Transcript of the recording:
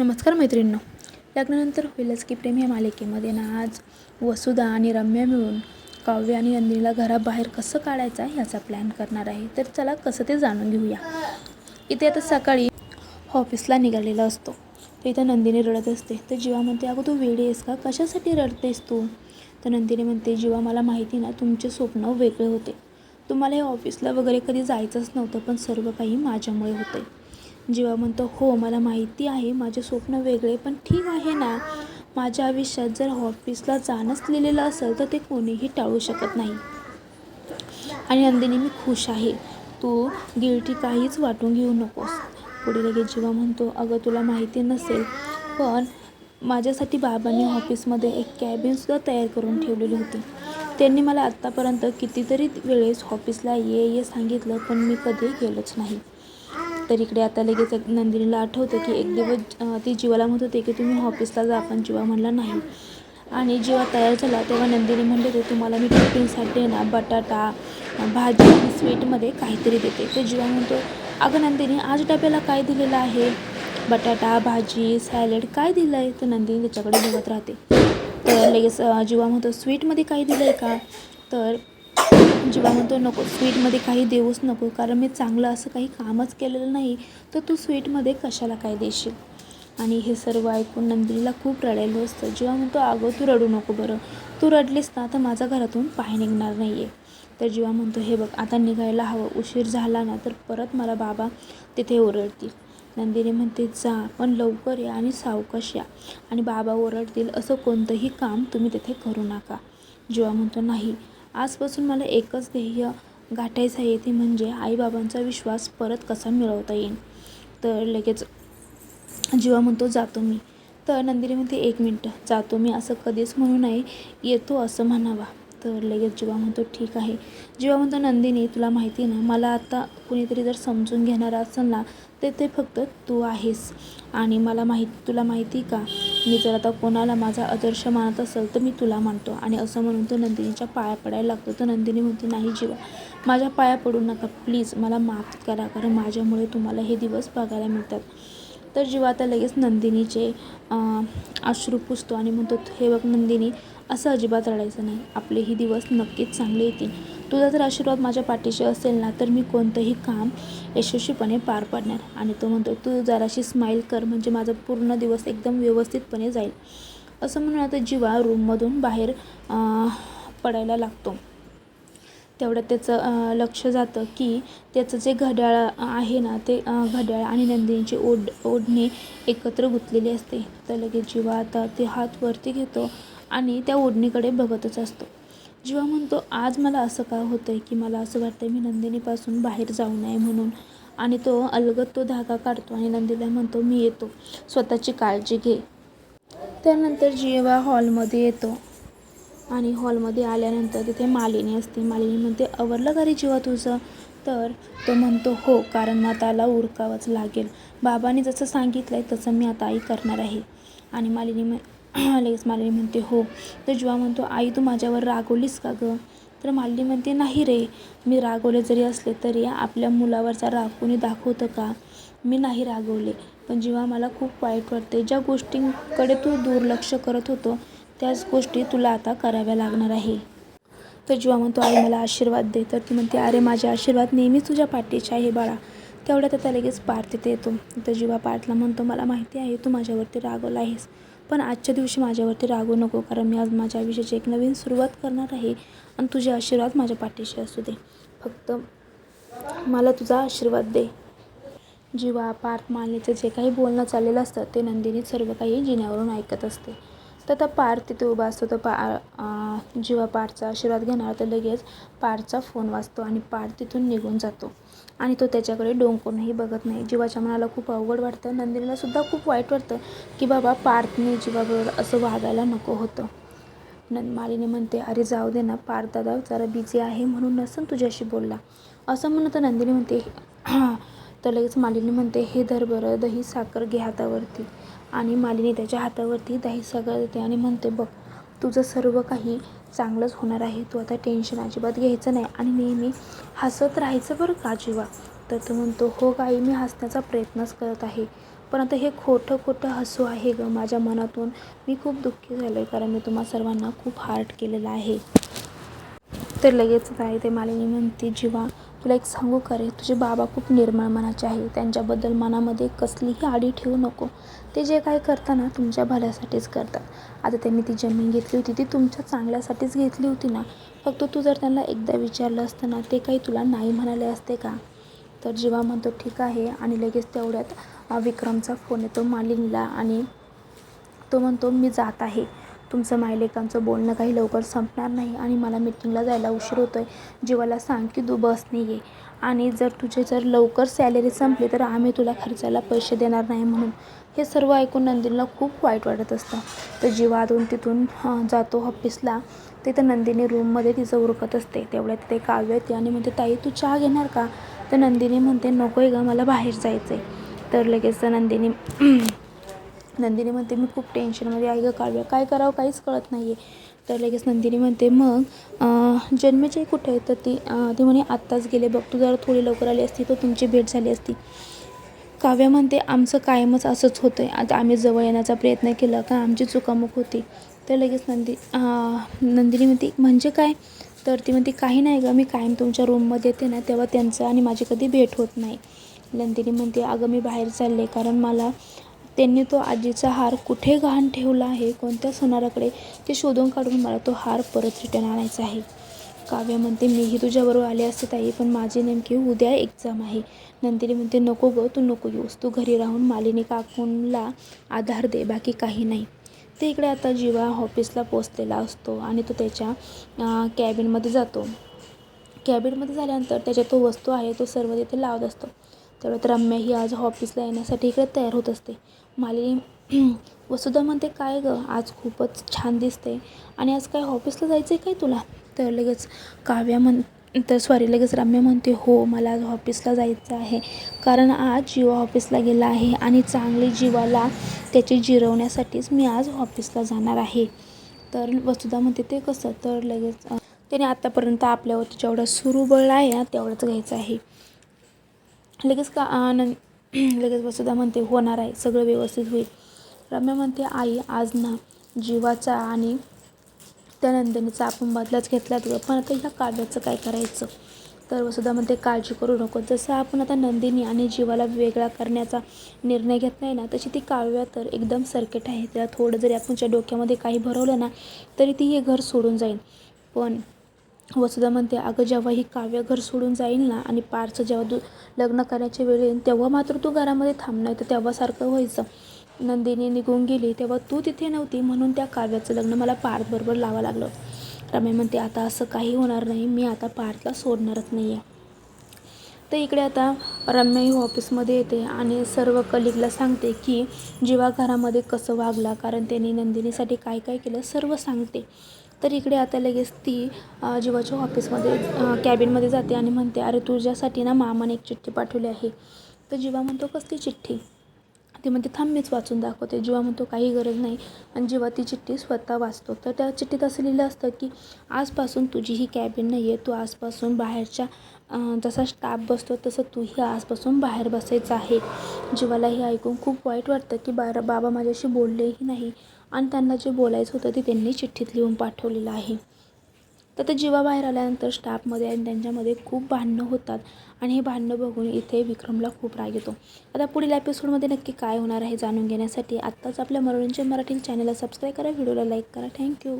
नमस्कार मैत्रिणींनो. लग्नानंतर होईलच की प्रेम या मालिकेमध्ये ना आज वसुधा आणि रम्या मिळून काव्य आणि नंदिनीला घराबाहेर कसं काढायचं आहे याचा प्लॅन करणार आहे. तर चला कसं ते जाणून घेऊया. इथे आता सकाळी ऑफिसला निघालेला असतो. तर इथं नंदिनी रडत असते. तर जीवा म्हणते अगं तू वेडी आहेस का? कशासाठी रडतेस तू? तर नंदिनी म्हणते जीवा मला माहिती ना तुमचे स्वप्न वेगळे होते. तुम्हाला हे ऑफिसला वगैरे कधी जायचंच नव्हतं पण सर्व काही माझ्यामुळे होतं. जेव्हा म्हणतो हो मला माहिती आहे माझे स्वप्न वेगळे पण ठीक आहे ना? माझ्या आयुष्यात जर ऑफिसला जाणंच लिहिलेलं असेल तर ते कोणीही टाळू शकत नाही. आणि नंदिनी मी खुश आहे. तू गिल्टी काहीच वाटून घेऊ नकोस. पुढे लगेच जेव्हा म्हणतो अगं तुला माहिती नसेल पण माझ्यासाठी बाबांनी ऑफिसमध्ये एक कॅबिनसुद्धा तयार करून ठेवलेली होती. त्यांनी मला आत्तापर्यंत कितीतरी वेळेस ऑफिसला ये ये सांगितलं पण मी कधी गेलोच नाही. तर इकडे आता लगेच नंदिनीला आठवतं की एक दिवस ती जीवाला म्हणत होते की तुम्ही ऑफिसला जा पण जीवा म्हणला नाही. आणि जेव्हा तयार झाला तेव्हा नंदिनी म्हणले होते तुम्हाला मी टिफिनसाठी ना बटाटा भाजी आणि स्वीटमध्ये काहीतरी देते. तर जीवा म्हणतो अगं नंदिनी आज डब्याला काय दिलेलं आहे? बटाटा भाजी सॅलड काय दिलं आहे तर नंदिनी त्याच्याकडे बघत राहते. तर लगेच जीवा म्हणतो स्वीटमध्ये काही दिलं आहे का? तर जेव्हा म्हणतो नको स्वीटमध्ये काही देऊच नको कारण मी चांगलं असं काही कामच केलेलं नाही तर तू स्वीटमध्ये कशाला काय देशील? आणि हे सर्व ऐकून नंदिनीला खूप रडायलं असतं जेव्हा म्हणतो अगं तू रडू नको बरं. तू रडलीस ना तर माझ्या घरातून पाय निघणार नाही आहे तर जेव्हा म्हणतो हे बघ आता निघायला हवं उशीर झाला ना तर परत मला बाबा तिथे ओरडतील. नंदिनी म्हणते जा पण लवकर या आणि सावकाश या. आणि बाबा ओरडतील असं कोणतंही काम तुम्ही तिथे करू नका. जेव्हा म्हणतो नाही आजपासून मला एकच ध्येय गाठायचं आहे ते म्हणजे आईबाबांचा विश्वास परत कसा मिळवता येईल तर लगेच जीवा म्हणतो जातो मी. तर नंदिनी म्हणते एक मिनटं जातो मी. असं कधीच म्हणू नये येतो असं म्हणावा. तर लगेच जीवा म्हणतो ठीक आहे. जीवा म्हणतो नंदिनी तुला माहिती ना मला आता कुणीतरी जर समजून घेणार असेल ना ते ते फक्त तू आहेस. आणि मला माहीत तुला माहिती का? मी जर आता कोणाला माझा आदर्श मानत असेल तर मी तुला मानतो. आणि असं म्हणून तो नंदिनीच्या पाया पडायला लागतो. तर नंदिनी म्हणते नाही जीवा माझ्या पाया पडू नका. प्लीज मला माफ करा कारण माझ्यामुळे तुम्हाला हे दिवस बघायला मिळतात. तर जीवा आता लगेच नंदिनीचे अश्रू पुसतो आणि म्हणतो हे बघ नंदिनी असं अजिबात रडायचं नाही. आपले ही दिवस नक्कीच चांगले येतील. तुझा जर आशीर्वाद माझ्या पाठीशी असेल ना तर मी कोणतंही काम यशस्वीपणे पार पाडणार. आणि तो म्हणतो तू जराशी स्माईल कर म्हणजे माझा पूर्ण दिवस एकदम व्यवस्थितपणे जाईल. असं म्हणून आता जीवा रूममधून बाहेर पडायला लागतो. तेवढ्यात त्याचं लक्ष जातं की त्याचं जे घड्याळ आहे ना ते घड्याळ आणि नंदिनीची ओढ ओढणी एकत्र गुंतलेली असते. तर लगेच जीवा आता ते हात वरती घेतो आणि त्या ओढणीकडे बघतच असतो. जेव्हा म्हणतो आज मला असं का होतं आहे की मला असं वाटतं मी नंदिनीपासून बाहेर जाऊ नये म्हणून? आणि तो अलगत तो धागा काढतो आणि नंदीला म्हणतो मी येतो. स्वतःची काळजी घे. त्यानंतर जेव्हा हॉलमध्ये येतो. आणि हॉलमध्ये आल्यानंतर तिथे मालिनी असते. मालिनी म्हणते आवरलं का रे जीवा तुझं? तर तो म्हणतो हो कारण माताला त्याला उरकावंच लागेल. बाबांनी जसं सांगितलं आहे तसं मी आता आई करणार आहे. आणि मालिनी लगेच मालिनी म्हणते हो. तर जीवा म्हणतो आई तू माझ्यावर रागवलीस का गं? तर मालिनी म्हणते नाही रे. मी रागवले जरी असले तरी आपल्या मुलावरचा राग कोणी दाखवतं का? मी नाही रागवले. पण जेव्हा मला खूप वाईट वाटते. ज्या गोष्टींकडे तू दुर्लक्ष करत होतो त्याच गोष्टी तुला आता कराव्या लागणार आहे. तर जेव्हा म्हणतो आई मला आशीर्वाद दे. तर ती म्हणते अरे माझे आशीर्वाद नेहमीच तुझ्या पाठीचे आहे बाळा. तेवढ्यात आता लगेच पार्थ तिथे येतो. तर जेव्हा पार्थला म्हणतो मला माहिती आहे तू माझ्यावरती रागवला आहेस. पण आजच्या दिवशी माझ्यावरती रागू नको कारण मी आज माझ्या आयुष्याची एक नवीन सुरुवात करणार आहे आणि तुझे आशीर्वाद माझ्या पाठीशी असू दे. फक्त मला तुझा आशीर्वाद दे. जीवा पार्थ मालनीचं जे काही बोलणं चाललेलं असतं ते नंदिनी सर्व काही जिन्यावरून ऐकत असते. तर आता पार्थ तिथे उभा असतो तर पा जिवा जीवा पार्थचा आशीर्वाद घेणार तर लगेच पार्थचा फोन वाजतो आणि पार्थ तिथून निघून जातो. आणि तो त्याच्याकडे डोंकूनही बघत नाही. जीवाच्या मनाला खूप अवघड वाटतं. नंदिनीला सुद्धा खूप वाईट वाटतं की बाबा पार्थने जीवाबरोबर असं वागायला नको होतं. नंद मालिनी म्हणते अरे जाऊ दे ना पार्थ दादा जरा बिझी आहे म्हणून नसन तुझ्याशी बोलला. असं म्हणत नंदिनी म्हणते तर लगेच मालिनी म्हणते हे धर बरं दही साखर घे हातावरती. आणि मालिनी त्याच्या हातावरती दही साखर देते आणि म्हणते बघ तुझं सर्व काही चांगलंच होणार आहे. तू आता टेन्शन अजिबात घ्यायचं नाही आणि नेहमी हसत राहायचं बरं का जीवा तर तो म्हणतो हो गाई मी हसण्याचा प्रयत्नच करत आहे. पण आता हे खोटं खोटं हसू आहे गं माझ्या मनातून. मी खूप दुःखी झालो आहे कारण मी तुम्हा सर्वांना खूप हार्ट केलेलं आहे. तर लगेच आहे ते मालिनी म्हणते जीवा तुला एक सांगू का रे? तुझे बाबा खूप निर्मळ मनाचे आहे त्यांच्याबद्दल मनामध्ये कसलीही आडी ठेवू नको. ते जे काय करताना तुमच्या भल्यासाठीच करतात. आता त्यांनी ती जमीन घेतली होती ती तुमच्या चांगल्यासाठीच घेतली होती ना. फक्त तू जर त्यांना एकदा विचारलं असतं ना ते काही तुला नाही म्हणाले असते का? तर जीवा म्हणतो ठीक आहे आणि लगेच तेवढ्यात विक्रमचा फोन येतो मालिनीला. आणि तो म्हणतो मी जात आहे. तुमचं मायलेकांचं बोलणं काही लवकर संपणार नाही आणि मला मीटिंगला जायला उशीर होतो आहे जीवाला सांग की तू बसने ये आणि जर तुझे जर लवकर सॅलरी संपली तर आम्ही तुला खर्चाला पैसे देणार नाही म्हणून. हे सर्व ऐकून नंदिनीला खूप वाईट वाटत असतं. तर जीवा अजून तिथून जातो ऑफिसला तिथं नंदिनी रूममध्ये तिचं उरकत असते. तेवढ्या तिथे काव्य येते आणि म्हणते ताई तू चहा घेणार का? तर नंदिनी म्हणते नको आहे गं मला बाहेर जायचं आहे तर लगेच नंदिनी नंदिनी म्हणते मी खूप टेन्शनमध्ये आहे गं काव्य काय करावं काहीच कळत नाही आहे तर लगेच नंदिनी म्हणते मग अं, जन्मेचे कुठे आहे तर ती ती म्हणे आत्ताच गेले बघ तू जरा थोडी लवकर आली असती तर तुमची भेट झाली असती. काव्य म्हणते आमचं कायमच असंच होतं आहे आता आम्ही जवळ येण्याचा प्रयत्न केला का आमची चुकामुक होती. तर लगेच नंदी नंदिनी म्हणते म्हणजे काय? तर ती म्हणते काही नाही गं मी कायम तुमच्या रूममध्ये येते ना तेव्हा त्यांचं आणि माझी कधी भेट होत नाही. नंदिनी म्हणते अगं मी बाहेर चालले कारण मला त्यांनी तो आजीचा हार कुठे गहाण ठेवला आहे कोणत्या सोनाराकडे ते शोधून काढून मला तो हार परत रिटर्न आणायचा आहे. काव्य म्हणते मीही तुझ्याबरोबर आले असते ताई पण माझी नेमकी उद्या एक्झाम आहे. नंदिनी म्हणते नको गं तू नको येऊस तू घरी राहून मालिनी काकूनला आधार दे बाकी काही नाही. ते इकडे आता जीवा ऑफिसला पोचलेला असतो आणि तो त्याच्या कॅबिनमध्ये जातो. कॅबिनमध्ये झाल्यानंतर त्याच्या तो वस्तू आहे तो सर्व तिथे लावत असतो. तेवढ्यात रम्या ही आज ऑफिसला येण्यासाठी इकडे तयार होत असते. मालिनी वसुधा म्हणते काय गं आज खूपच छान दिसते आणि आज काय ऑफिसला जायचं आहे काय तुला? तर लगेच काव्या म्हण तर सॉरी लगेच रम्या म्हणते हो मला आज ऑफिसला जायचं आहे. कारण आज जीवा ऑफिसला गेला आहे आणि चांगली जीवाला त्याची जिरवण्यासाठीच मी आज ऑफिसला जाणार आहे. तर वसुधा म्हणते ते कसं? तर लगेच त्याने आत्तापर्यंत आपल्यावरती जेवढा सुरू बळ आहे तेवढंच घ्यायचं आहे. लगेच का आनंद लगेच वसुधा म्हणते होणार आहे सगळं व्यवस्थित होईल. रम्या म्हणते आई आज ना जीवाचा आणि त्या नंदिनीचा आपण बदलाच घेतलाच ग. पण आता ह्या काव्याचं काय करायचं? तर वसुधा म्हणते काळजी करू नको. जसं आपण आता नंदिनी आणि जीवाला वेगळा करण्याचा निर्णय घेत नाही ना तशी ती काव्या तर एकदम सर्किट आहे. त्याला थोडं जरी आपणच्या डोक्यामध्ये काही भरवलं ना तरी ती हे घर सोडून जाईल. पण वसुधा म्हणते अगं जेव्हा ही काव्य घर सोडून जाईल ना आणि पारचं जेव्हा तू लग्न करायची वेळ येईल तेव्हा मात्र तू घरामध्ये थांबणार तर तेव्हासारखं व्हायचं नंदिनी निघून गेली तेव्हा तू तिथे नव्हती म्हणून त्या काव्याचं लग्न मला पार्थबरोबर लावा लागलं. रम्या म्हणते आता असं काही होणार नाही मी आता पार्थला सोडणारच नाही आहे तर इकडे आता रम्या ही ऑफिसमध्ये येते आणि सर्व कलिगला सांगते की जीवा घरामध्ये कसं वागला? कारण त्यांनी नंदिनीसाठी काय काय केलं? सर्व सांगते. तर इकडे आता लगेच ती जीवाच्या ऑफिसमध्ये कॅबिनमध्ये जाते आणि म्हणते अरे तुझ्यासाठी ना मामाने एक चिठ्ठी पाठवली आहे. तर जीवा म्हणतो कसली चिठ्ठी? ती म्हणते थांब मीच वाचून दाखवते. जीवा म्हणतो काही गरज नाही. आणि जेव्हा ती चिठ्ठी स्वतः वाचतो. तर त्या चिठ्ठीत असं लिहिलं असतं की आजपासून तुझी ही कॅबिन नाही आहे तू आजपासून बाहेरच्या जसा स्टाफ बसतो तसं तूही आजपासून बाहेर बसायचं आहे. जीवाला हे ऐकून खूप वाईट वाटतं की बारा बाबा माझ्याशी बोललेही नाही. आणि त्यांना जे बोलायचं होतं ते त्यांनी चिठ्ठीत लिहून पाठवलेलं आहे. तर ते जीवा बाहेर आल्यानंतर स्टाफमध्ये आणि त्यांच्यामध्ये खूप भांडणं होतात आणि हे भांडणं बघून इथे विक्रमला खूप राग येतो. आता पुढील एपिसोडमध्ये नक्की काय होणार आहे जाणून घेण्यासाठी आत्ताच आपल्या मनोरंजन मराठी चॅनलला सबस्क्राईब करा व्हिडिओला लाईक करा. थँक्यू.